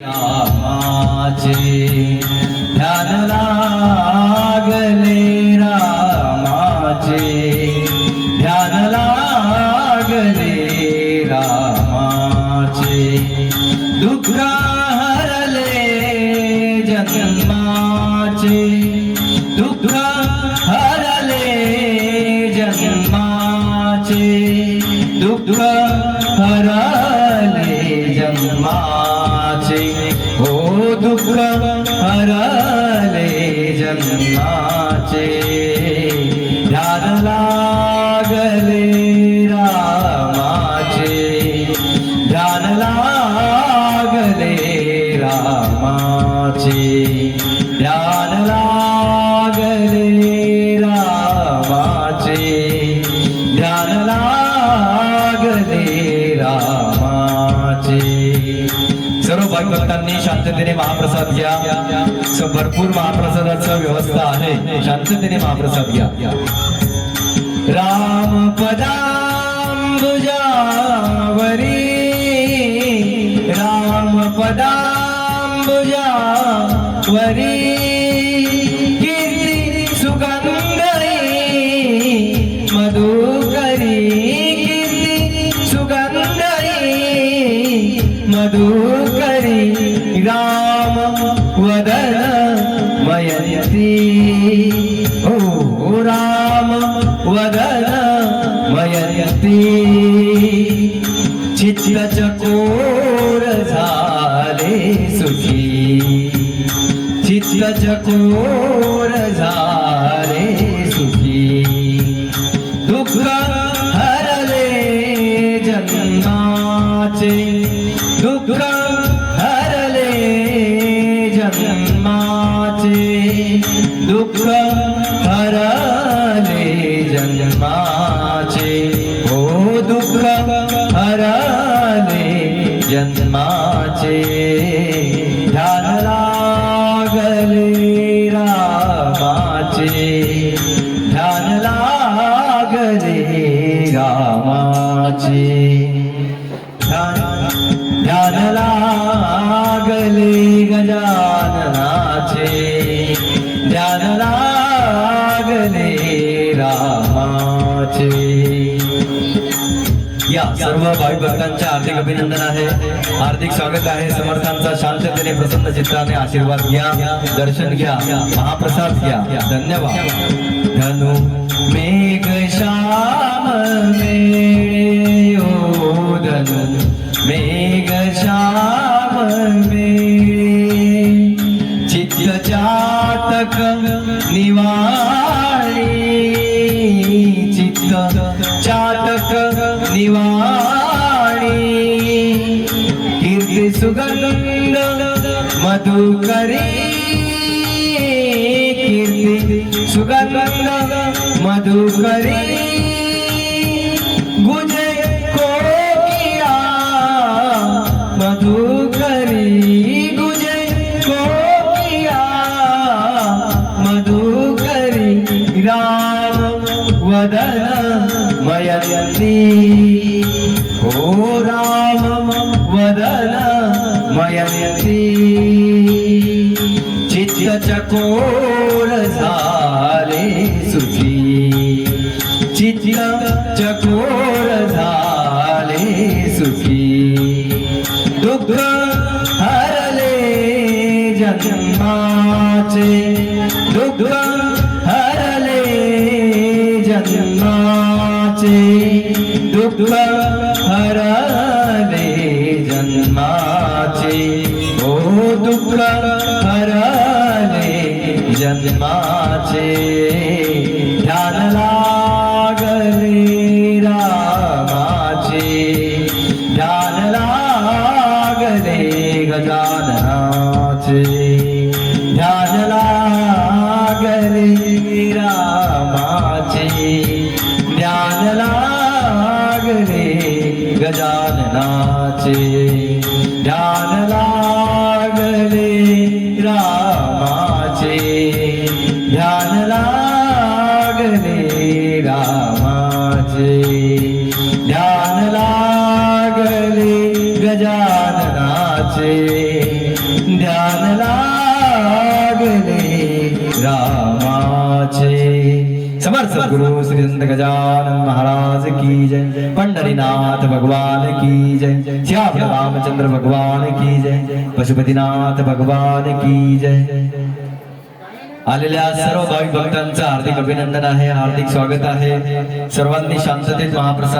रामाचे ध्यान लागले रामाचे ध्यान लागले रामाचे दुखरा सर्वांनी शांततेने महाप्रसाद घ्या. भरपूर महाप्रसादाचं व्यवस्था आहे. शांततेने महाप्रसाद घ्या. राम पदांबुजावरी राम पदांबुजावरी कीर्ती सुगंधई मधुकरी कीर्ती सुगंधई मधुकरी वदन मयती। ओ राम वदन मयती। चित्त चकोर झाले सुखी। चित्त चकोर झाले सुखी। दुःख हरले जन्माचे। दुःख जन्माचे दुःख हरले जन्माचे. हो दुःख हरले जन्माचे. ध्यान लागले रामाचे. ध्यान लागले रामाचे. सर्व भावी भक्तांचे हार्दिक अभिनंदन आहे. हार्दिक स्वागत आहे. समर्थांचा शांततेने प्रसन्न चित्राने आशीर्वाद घ्या दर्शन घ्या महाप्रसाद घ्या. धन्यवाद. धनु मेघ श्याम ओ धनु मेघ श्याम चित्त चातक निवाणी चित्त चातक निवाणी कीर्ती सुगंध मधुकरी कीर्ती सुगंध मधुकरी गुजे कोकिया मधुकरी गुजे कोकिया मधुकरी राम वदन मयती हो राम वदन मयती चित्त चकोर झाले सुखी। चित्त चकोर झाले सुखी। दुःख हरले जन्माचे। दुःख जन्माचे हो दुःख हरले जन्माचे. ध्यान लागले रामाचे. ध्यान लागले गजाननाचे. ध्यान लागले रामाचे. ध्यान लागले गजाननाचे. ध्यान लागले रामाचे. ध्यान लागले रामाचे. ध्यान लागले गजाननाचे. ध्यान लागले रामाचे. सद्गुरु श्री संत गजानन महाराज की जय। पंडरीनाथ भगवान की जय। श्याम रामचंद्र भगवान की जय। पशुपतीनाथ भगवान की जय। आलेल्या सर्व भाविक भक्तांचं हार्दिक अभिनंदन आहे, हार्दिक स्वागत आहे. सर्वांनी शांततेत महाप्रसाद